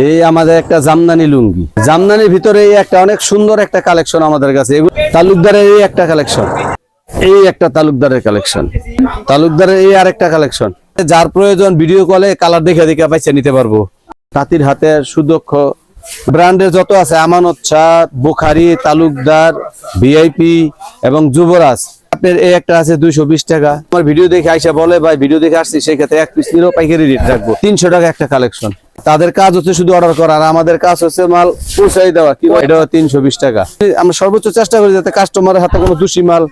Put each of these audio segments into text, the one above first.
এই আমাদের একটা জামদানি লুঙ্গি। জামদানির ভিতরে এই একটা অনেক সুন্দর একটা কালেকশন আমাদের কাছে। তালুকদারের এই একটা কালেকশন। এই একটা তালুকদারের কালেকশন। তালুকদারের এই আরেকটা কালেকশন। যার প্রয়োজন ভিডিও কলে কালার দেখে দেখে পাইছে, নিতে পারব। তাঁতির হাতের সুদক্ষ ব্র্যান্ডের যত আছে, আমানত শাহ বুখারি, তালুকদার ভিআইপি এবং যুবরাজ। আপনার এই একটা আছে দুইশো বিশ টাকা। আমার ভিডিও দেখে আইসা বলে, ভাই ভিডিও দেখে আসছি, সেক্ষেত্রে এক পিস নিলেও পাইকারি রেট রাখব। তিনশো টাকা একটা কালেকশন। তাদের কাজ হচ্ছে শুধু অর্ডার করা আর আমাদের কাজ হচ্ছে মাল পৌঁছাই দেওয়া। কি এটা তিনশো বিশ টাকা। আমরা সর্বোচ্চ চেষ্টা করি যাতে কাস্টমারের হাতে কোনো দোষী মাল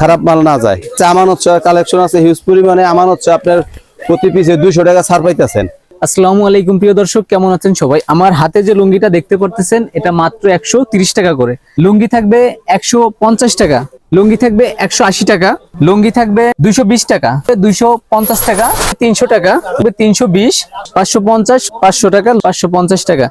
খারাপ মাল না যায়। চা আমানত কালেকশন আছে হিউজ পরিমাণে আমানত আপনার প্রতি পিসে দুইশো টাকা ছাড় পাইতেছেন। আসসালামু আলাইকুম প্রিয় দর্শক কেমন আছেন সবাই? আমার হাতে যে লুঙ্গিটা দেখতে পারতেছেন এটা মাত্র একশো তিরিশ টাকা করে। লুঙ্গি থাকবে একশো পঞ্চাশ টাকা। লুঙ্গি থাকবে একশো আশি টাকা, লুঙ্গি থাকবে দুইশো বিশ টাকা, দুইশো পঞ্চাশ টাকা, তিনশো টাকা তিনশো বিশ, পাঁচশো পঞ্চাশ, পাঁচশো টাকা, পাঁচশো পঞ্চাশ টাকা।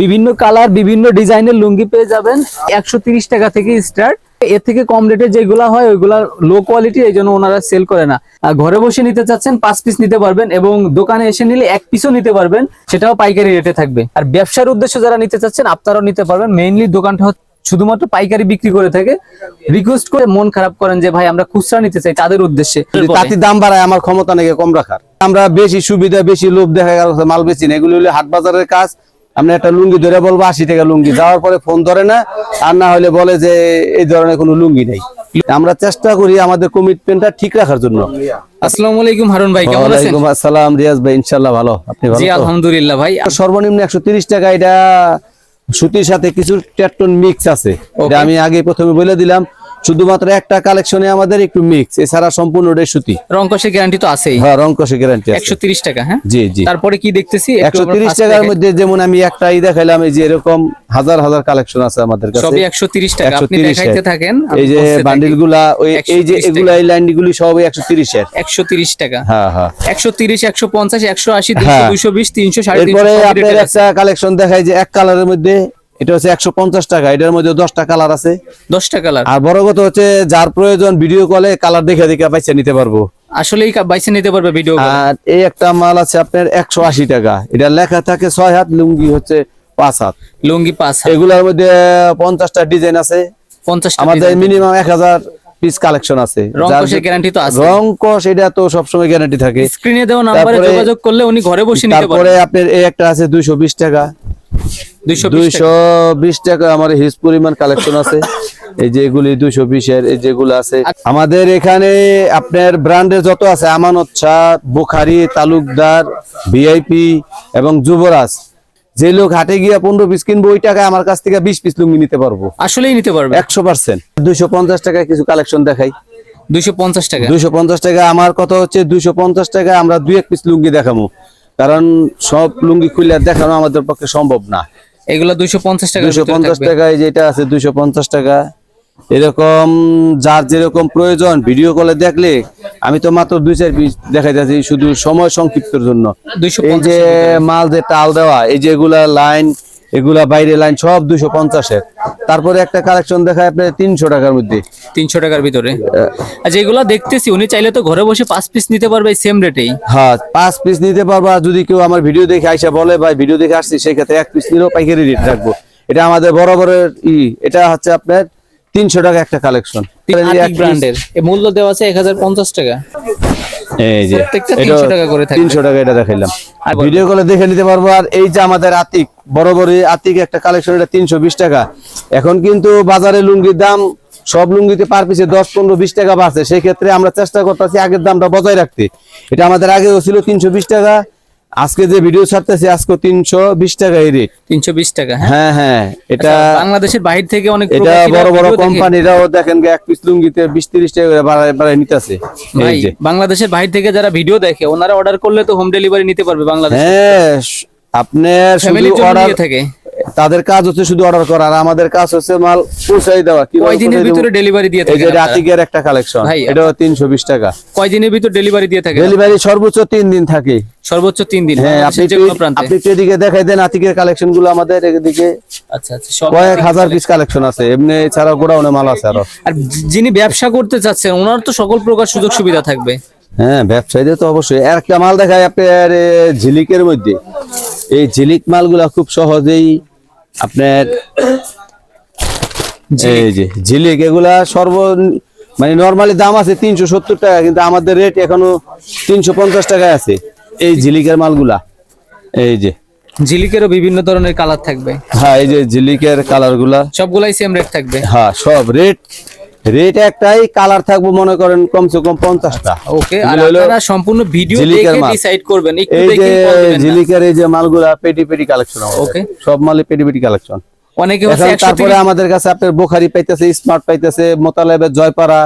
বিভিন্ন কালার, বিভিন্ন ডিজাইনের লুঙ্গি পেয়ে যাবেন, একশো টাকা থেকে স্টার্ট। এর থেকে কম রেটে যেগুলা হয়, ওইগুলা লো কোয়ালিটি এই জন্য ওনারা সেল করে না। আর ঘরে বসে নিতে চাচ্ছেন, পাঁচ পিস নিতে পারবেন এবং দোকানে এসে নিলে এক পিসও নিতে পারবেন, সেটাও পাইকারি রেটে থাকবে। আর ব্যবসার উদ্দেশ্যে যারা নিতে চাচ্ছেন, আপনারাও নিতে পারবেন। মেইনলি দোকানটা হচ্ছে শুধুমাত্র পাইকারি বিক্রি করে থাকে। রিকোয়েস্ট করে মন খারাপ করেন যে ভাই আমরা খুচরা নিতে চাই তাদের উদ্দেশ্যে। তাঁতির দাম বাড়ায় আমার ক্ষমতা নাকি কম রাখার? আমরা বেশি সুবিধা বেশি লোভ দেখা গেল মাল বেশি না। এগুলো হলো হাট বাজারের কাজ। আমরা একটা লুঙ্গি ধরে বলব আশি টাকা লুঙ্গি। যাওয়ার পরে ফোন ধরে না আর না হলে বলে যে এই ধরনের কোনো লুঙ্গি নেই। আমরা চেষ্টা করি আমাদের কমিটমেন্টটা ঠিক রাখার জন্য। আসসালামু আলাইকুম হারুন ভাই কেমন আছেন? আসসালাম রিয়াজ ভাই ইনশাল্লাহ ভালো। আপনি ভালো জি আলহামদুলিল্লাহ ভাই। সর্বনিম্ন একশো তিরিশ টাকা এটা সুতির সাথে কিছু টেটন মিক্স আছে আমি আগে প্রথমে বলে দিলাম। শুধুমাত্র একটা কালেকশনে আমাদের একটু মিক্স এছাড়া সম্পূর্ণটাই সুতি রং কষের গ্যারান্টি তো আছেই। হ্যাঁ রং কষে গ্যারান্টি আছে। একশো তিরিশ টাকা হ্যাঁ? জি জি। তারপরে কি দেখতেছি? একটু একশো আমরা তিরিশ first টাকার মধ্যে যেমন আমি একটাই দেখাইলাম এই যে এরকম হাজার হাজার কালেকশন আছে আমাদের কাছে। সবই একশো তিরিশ টাকা। আপনি 130 দেখাইতে থাকেন এই যে বান্ডিলগুলা ওই এই যে এগুলা এই লাইন গুলি সব একশো তিরিশের। একশো তিরিশ টাকা। হ্যাঁ হ্যাঁ। একশো তিরিশ একশো পঞ্চাশ একশো আশি হ্যাঁ। দুইশো বিশ তিনশো সাড়ে তিনশো এরপরে সবই আপনার rate এর আছে। একটা কালেকশন দেখাই যে এক কালারের মধ্যে এটা হচ্ছে একশো পঞ্চাশ টাকা এটার মধ্যে দশটা কালার আছে। দশটা কালার আর বড় কথা হচ্ছে যার প্রয়োজন ভিডিও কলে কালার দেখে দেখে বাইসে নিতে পারব। আসলেই বাইসে নিতে পারবে ভিডিও আর এই একটা মাল আছে আপনার একশো আশি টাকা এটা লেখা থাকে ছয় হাত লুঙ্গি হচ্ছে পাঁচ হাত। লুঙ্গি পাঁচ হাত, এগুলোর মধ্যে পঞ্চাশটা ডিজাইন আছে। পঞ্চাশ আমাদের মিনিমাম এক হাজার পিস কালেকশন আছে। রং যার কষের যে- গ্যারান্টি তো আছে রং এটা তো সবসময় গ্যারান্টি থাকে। স্ক্রিনে দেওয়া নাম্বারে যোগাযোগ করলে উনি ঘরে বসে নিতে তারপরে পারবে আপনার এই একটা আছে দুইশো বিশ টাকা। দুইশো দুইশো বিশ টাকা আমার হিউজ পরিমাণ কালেকশন আছে। এই যে এগুলি দুইশো বিশের এই যেগুলো আছে। আমাদের এখানে আপনার ব্র্যান্ডে যত আছে আমানত শাহ বুখারি তালুকদার ভিআইপি এবং যুবরাজ। যে লোক হাটে গিয়ে পনেরো পিস কিনবো ওই টাকায় আমার কাছ থেকে বিশ পিস লুঙ্গি নিতে পারব। আসলেই নিতে পারব। একশো পার্সেন্ট দুইশো পঞ্চাশ টাকায় কিছু কালেকশন দেখাই। দুইশো পঞ্চাশ টাকা। দুইশো পঞ্চাশ টাকা আমার কথা হচ্ছে দুইশো পঞ্চাশ টাকা আমরা দুই এক পিস লুঙ্গি দেখাবো কারণ সব লুঙ্গি খুলে দেখানো আমাদের পক্ষে সম্ভব না। এগুলো দুইশো পঞ্চাশ টাকা দুইশো পঞ্চাশ টাকায় যেটা আছে দুইশো পঞ্চাশ টাকা। এরকম যার যেরকম প্রয়োজন ভিডিও কলে দেখলে আমি তো মাত্র দুই চার পিস দেখাই যাচ্ছি শুধু সময় সংক্ষিপ্তর জন্য। এই যে মাল যে টাল দেওয়া এই যে এগুলা লাইন এগুলা বাইরে লাইন সব দুইশো পঞ্চাশের। তারপরে একটা কালেকশন দেখায় আপনার তিনশো টাকার মধ্যে। তিনশো টাকার ভিতরে। আচ্ছা এগুলো দেখতেছি উনি চাইলে তো ঘরে বসে পাঁচ পিস নিতে পারবে সেম রেটেই হ্যাঁ পাঁচ পিস নিতে পারব আর যদি কেউ আমার ভিডিও দেখে আইসা বলে ভাই ভিডিও দেখে আসছি সেক্ষেত্রে এক পিস নিলেও পাইকারি রেট রাখব। এটা আমাদের বরাবরের ই এটা হচ্ছে আপনার তিনশো টাকা একটা কালেকশন ব্র্যান্ডের মূল্য দেওয়া আছে এক হাজার পঞ্চাশ টাকা। এই যে প্রত্যেকটা এটা 300 টাকা করে তিনশো টাকা এটা দেখাইলাম। আর ভিডিও কলে দেখে নিতে পারব আর এই যে আমাদের আতিক বড় বড় আতিক একটা কালেকশন এটা তিনশো বিশ টাকা। এখন কিন্তু বাজারে লুঙ্গির দাম সব লুঙ্গিতে পার পিছে দশ পনেরো বিশ টাকা বাড়ছে। সেই ক্ষেত্রে আমরা চেষ্টা করতেছি আগের দামটা বজায় রাখতে। এটা আমাদের আগে ছিল তিনশো বিশ টাকা আজকে যে ভিডিও ছাড়তেছি আজকে তিনশো বিশ টাকা এই রেট তিনশো বিশ টাকা হ্যাঁ? হ্যাঁ হ্যাঁ এটা আচ্ছা, বাংলাদেশের বাহির থেকে অনেক এটা বড় বড় কোম্পানিরাও দেখেন যে এক পিস লুঙ্গিতে বিশ তিরিশ টাকা করে বাড়ায় নিতেছে। বাংলাদেশের বাহির থেকে যারা ভিডিও দেখে ওনারা অর্ডার করলে তো হোম ডেলিভারি নিতে পারবে বাংলাদেশ। হ্যাঁ আপনার শুধু অর্ডার থাকে। তাদের কাজ হচ্ছে শুধু অর্ডার করা আর আমাদের কাজ হচ্ছে মাল পৌঁছাই দেওয়া। কি কয়দিনের ভিতরে ডেলিভারি দিয়ে থাকে যে রাতিকের একটা কালেকশন তিনশো বিশ টাকা। কয়দিনের ভিতর ডেলিভারি দিয়ে থাকে? ডেলিভারি সর্বোচ্চ তিন দিন থাকে। সর্বোচ্চ তিন দিন হ্যাঁ আপনি প্রান্তে। আপনি একটু এদিকে দেখাই দেন আতিকের কালেকশনগুলো আমাদের এদিকে আচ্ছা আচ্ছা কয়েক হাজার পিস কালেকশন আছে এমনি ছাড়া গোডাউনে মাল আছে আরও। আর যিনি ব্যবসা করতে চাচ্ছেন ওনার তো সকল প্রকার সুযোগ সুবিধা থাকবে। হ্যাঁ ব্যবসায়ীদের তো অবশ্যই। একটা মাল দেখায় আপনার ঝিলিকের মধ্যে। এই ঝিলিক মালগুলা খুব সহজেই আপনার এই যে ঝিলিক এগুলা সর্ব মানে নর্মালি দাম আছে তিনশো সত্তর টাকা কিন্তু আমাদের রেট এখনও তিনশো পঞ্চাশ টাকায় আছে এই ঝিলিকের মালগুলা। এই যে। ঝিলিকেরও বিভিন্ন ধরনের কালার থাকবে। হ্যাঁ এই যে ঝিলিকের কালারগুলা সবগুলাই সেম রেট থাকবে। হ্যাঁ সব রেট রেট একটাই কালার থাকব মনে করেন কমসে কম পঞ্চাশটা ওকে আর আপনারা সম্পূর্ণ ভিডিও দেখে মাল। ডিসাইড করবেন একটু এই যে দেখে। ঝিলিকের এই যে মালগুলা পেটি পেটি কালেকশন Okay. সব মালে পেটি পেটি কালেকশন অনেকে তারপরে আমাদের কাছে আপনার বোখারি পাইতেছে স্মার্ট পাইতেছে মোতালেবের জয়পাড়া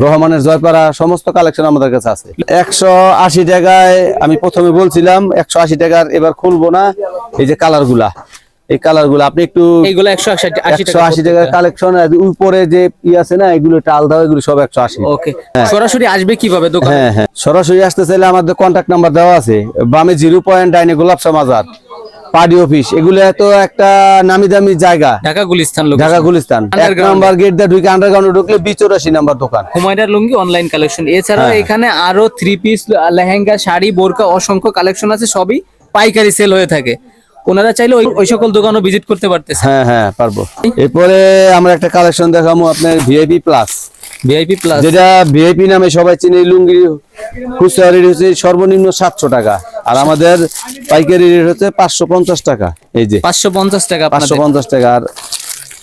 রহমানের জয়পাড়া সমস্ত কালেকশন আমাদের কাছে আছে একশো আশি টাকায় আমি প্রথমে বলছিলাম একশো আশি টাকার এবার খুলবো না এই যে কালারগুলা এই কালারগুলা আপনি একটু এইগুলো একশো আশি টাকা কালেকশন উপরে যে ই আছে না এগুলো একটা আলাদা এগুলো সব একশো আশি। ওকে। সরাসরি আসবে কীভাবে দোকান? হ্যাঁ হ্যাঁ। সরাসরি আসতে চাইলে আমাদের কন্ট্যাক্ট নাম্বার দেওয়া আছে। বামে জিরো পয়েন্ট ডাইনে গোলাপসা মাজার পার্টি অফিস। এগুলো এত একটা নামি দামি জায়গা। ঢাকা গুলিস্তান ঢাকা গুলিস্তান। এক নাম্বার গেট দিয়ে ঢুকে আন্ডারগ্রাউন্ডে ঢুকলে বি চৌরাশি নাম্বার দোকান। হুমায়রার লুঙ্গি অনলাইন কালেকশন এছাড়াও হ্যাঁ। এখানে আরও থ্রি পিস লেহেঙ্গা শাড়ি বোরকা অসংখ্য কালেকশন আছে সবই পাইকারি সেল হয়ে থাকে। ওনারা চাইলে ওই- ওই সকল দোকানও ভিজিট করতে পারতেছে। হ্যাঁ হ্যাঁ পারব। এরপরে আমরা একটা কালেকশন দেখাবো আপনার ভিআইপি প্লাস ভিআইপি প্লাস যেটা ভিআইপি নামে সবাই চিনে লুঙ্গি খুচরা রেট হচ্ছে সর্বনিম্ন সাতশো টাকা। আর আমাদের পাইকারি রেট হচ্ছে পাঁচশো পঞ্চাশ টাকা। এই যে। পাঁচশো পঞ্চাশ টাকা পাঁচশো পঞ্চাশ টাকা। আর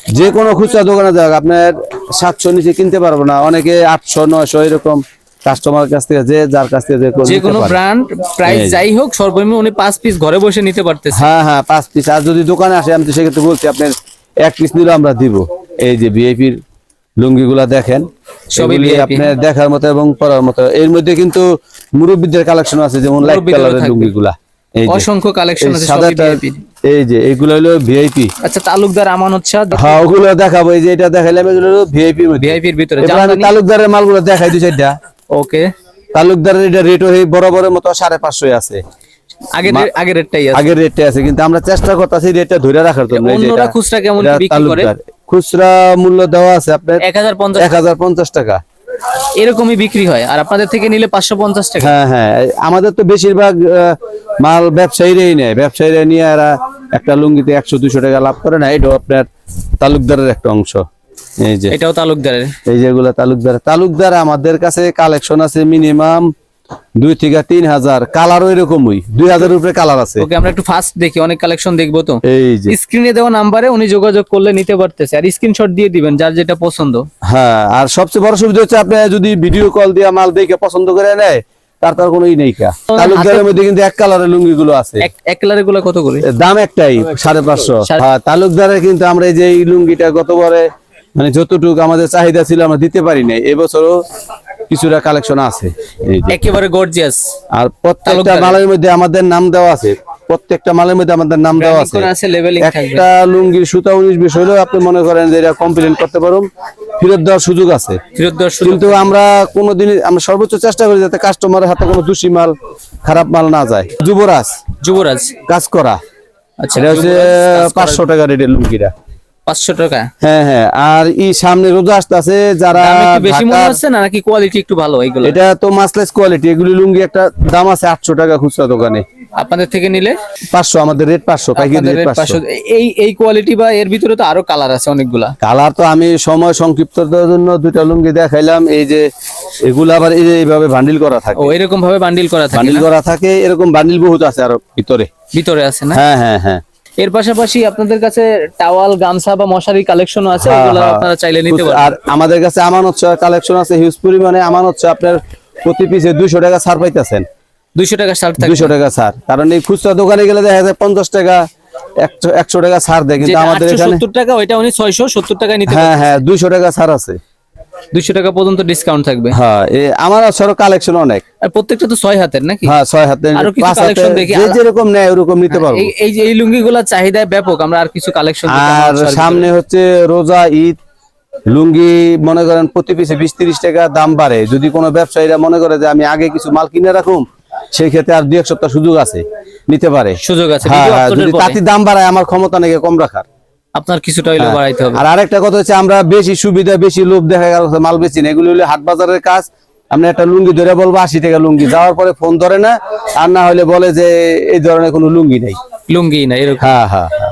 যে কোনো খুচরা দোকানে দেখ আপনার সাতশো নিচে কিনতে পারব না। অনেকে আটশো নয়শো এরকম। কাস্টমার কাছ থেকে যে যার কাছ থেকে যে কোনো ব্র্যান্ড প্রাইস যাই হোক সর্বনিম্ন উনি পাঁচ পিস ঘরে বসে নিতে পারতেছে। হ্যাঁ হ্যাঁ পাঁচ পিস আর যদি দোকানে আসে আমি তো সেক্ষেত্রে বলছি আপনার এক পিস নিলেও আমরা দিব। এই যে ভিআইপির লুঙ্গিগুলা দেখেন সবই এগুলি আপনার দেখার মতো এবং পরার মতো। এর মধ্যে কিন্তু মুরব্বীদের কালেকশন আছে যেমন লাইট কালারের। লুঙ্গিগুলা। এই যে। অসংখ্য কালেকশন আছে এই যে এইগুলো হলো ভিআইপি আচ্ছা তালুকদার আমানত শাহ হ্যাঁ ওগুলো দেখাবো। এই যে এটা দেখাইলাম এগুলো ভিআইপি ভিআইপির ভিতরে তালুকদারের মালগুলো দেখাই দুই চারটা। ওকে তালুকদারের এটা রেট হয়ে বরাবরের মতো সাড়ে পাঁচশো আছে। আগের আগের রেটটাই আছে। আগের রেটটা আছে কিন্তু আমরা চেষ্টা করতেছি রেটটা ধরে রাখার জন্য অন্যরা এটা- খুচরা কেমন বিক্রি করে? খুচরা মূল্য দেওয়া আছে আপনার এক হাজার পঞ্চাশ এক হাজার পঞ্চাশ টাকা। এরকমই বিক্রি হয়। আর আপনাদের থেকে নিলে পাঁচশো পঞ্চাশ টাকা। হ্যাঁ হ্যাঁ। আমাদের তো বেশিরভাগ মাল ব্যবসায়ীরাই নেয়। ব্যবসায়ীরা নিয়ে এরা একটা লুঙ্গিতে একশো দুশো টাকা লাভ করে না। এটাও আপনার তালুকদারের একটা অংশ। এই যে। এটাও তালুকদারের? এই যেগুলো তালুকদার। তালুকদার আমাদের কাছে কালেকশন আছে মিনিমাম দুই থেকে তিন হাজার। কালারও এরকমই। দুই হাজার উপরে কালার আছে। ওকে আমরা একটু ফাস্ট দেখি অনেক কালেকশন দেখব তো। এই যে। স্ক্রিনে দেওয়া নাম্বারে উনি যোগাযোগ করলে নিতে পারতেছে। আর স্ক্রিনশট দিয়ে দিবেন যার যেটা পছন্দ। হ্যাঁ আর সবচেয়ে বড় সুবিধা হচ্ছে আপনি যদি ভিডিও কল দিয়ে মাল দেখে পছন্দ করে নেয় তার তার কোনো ই নেই তালুকদারের মধ্যে কিন্তু এক কালারের লুঙ্গি গুলো আছে। এক কালারেরগুলো কত করে? দাম একটাই সাড়ে পাঁচশো। হ্যাঁ তালুকদারের কিন্তু আমরা এই যে এই লুঙ্গিটা গতবারে মানে যতটুকু আমাদের চাহিদা ছিল আমরা দিতে পারি নাই। এবছরও কিছুটা কালেকশন আছে। একেবারে গর্জিয়াস আর প্রত্যেকটা মালের মধ্যে আমাদের নাম দেওয়া আছে। প্রত্যেকটা মালের মধ্যে আমাদের নাম দেওয়া আছে। একটা লুঙ্গির সুতা উনিশ বিশ হলেও আপনি মনে করেন যে এটা কমপ্লেন করতে পারুন। ফেরত দেওয়ার সুযোগ আছে। ফেরত দেওয়ার সুযোগ কিন্তু আমরা কোনোদিন আমরা সর্বোচ্চ চেষ্টা করি যাতে কাস্টমারের হাতে কোনো দূষি মাল খারাপ মাল না যায়। যুবরাজ। যুবরাজ। কাজ করা। আচ্ছা এটা হচ্ছে পাঁচশো টাকা রেটের লুঙ্গিটা। পাঁচশো টাকা? হ্যাঁ হ্যাঁ। আর এই সামনে রোজা আসতেছে যারা বেশি মনে হচ্ছে না? নাকি কোয়ালিটি একটু ভালো এইগুলো এটা তো মাসলেস কোয়ালিটি এগুলি লুঙ্গি একটা দাম আছে আটশো টাকা খুচরা দোকানে। আপনাদের থেকে নিলে? পাঁচশো আমাদের রেট পাঁচশো পাঁচশো। 500 এই এই কোয়ালিটি বা এর ভিতরে তো আরও কালার আছে অনেকগুলা। কালার তো আমি সময় সংক্ষিপ্ততার জন্য দুইটা লুঙ্গি দেখাইলাম। এই যে এগুলো আবার এই যে এইভাবে বান্ডিল করা থাকে। ও এরকম ভাবে বান্ডিল করা থাকে বান্ডিল করা থাকে এরকম বান্ডিল বহুত আছে আরও ভিতরে। ভিতরে আছে না? হ্যাঁ হ্যাঁ হ্যাঁ। এর পাশাপাশি আপনাদের কাছে টাওয়াল গামছা বা মশারি কালেকশনও আছে হ্যাঁ, ওগুলো হ্যাঁ। আপনারা চাইলে নিতে পারেন আর আমাদের কাছে আমানত কালেকশন আছে হিউজ পরিমাণে আমানত আপনার প্রতি পিসে দুইশো টাকা ছাড় পাইতেছেন। দুইশো টাকা শার্ট থাকে দুইশো টাকা ছাড়। কারণ এই খুচরা দোকানে গেলে দেখা যায় পঞ্চাশ টাকা একশো একশো টাকা ছাড় দেয় কিন্তু আমাদের এখানে সত্তর টাকা ওইটা উনি ছয়শো সত্তর টাকায় নিতে হ্যাঁ হ্যাঁ দুইশো টাকা ছাড় আছে। দুইশো টাকা পর্যন্ত ডিসকাউন্ট থাকবে। হ্যাঁ আমার সরো কালেকশন অনেক। আর প্রত্যেকটা তো ছয় হাতের নাকি? হ্যাঁ ছয় হাতে আরও কিছু collection দেখি। যে যেরকম নেয় ওরকম নিতে পারব। এই এই যে এই লুঙ্গি গুলা চাহিদা ব্যাপক আমরা আর কিছু কালেকশন আর সামনে হচ্ছে রোজা ঈদ লুঙ্গি মনে করেন প্রতি পিসে বিশ তিরিশ টাকা দাম বাড়ে। যদি কোনো ব্যবসায়ীরা মনে করে যে আমি আগে কিছু মাল কিনে রাখুম সেই ক্ষেত্রে আর দুই এক সপ্তাহ সুযোগ আছে নিতে পারে। সুযোগ আছে হ্যাঁ হ্যাঁ, যদি পরে। দাম বাড়ায় আমার ক্ষমতা নাকি কম রাখার। আপনার কিছুটা হইলে বাড়াইতে হবে। আর আরেকটা কথা হচ্ছে আমরা বেশি সুবিধা বেশি লোভ দেখা গেল মাল বেশি না। এগুলো হলো হাট বাজারের কাজ। আমরা একটা লুঙ্গি ধরে বলব আশি টাকা লুঙ্গি। যাওয়ার পরে ফোন ধরে না আর না হলে বলে যে এই ধরনের কোনো লুঙ্গি নেই। লুঙ্গি না এরকম। হ্যাঁ হ্যাঁ হ্যাঁ।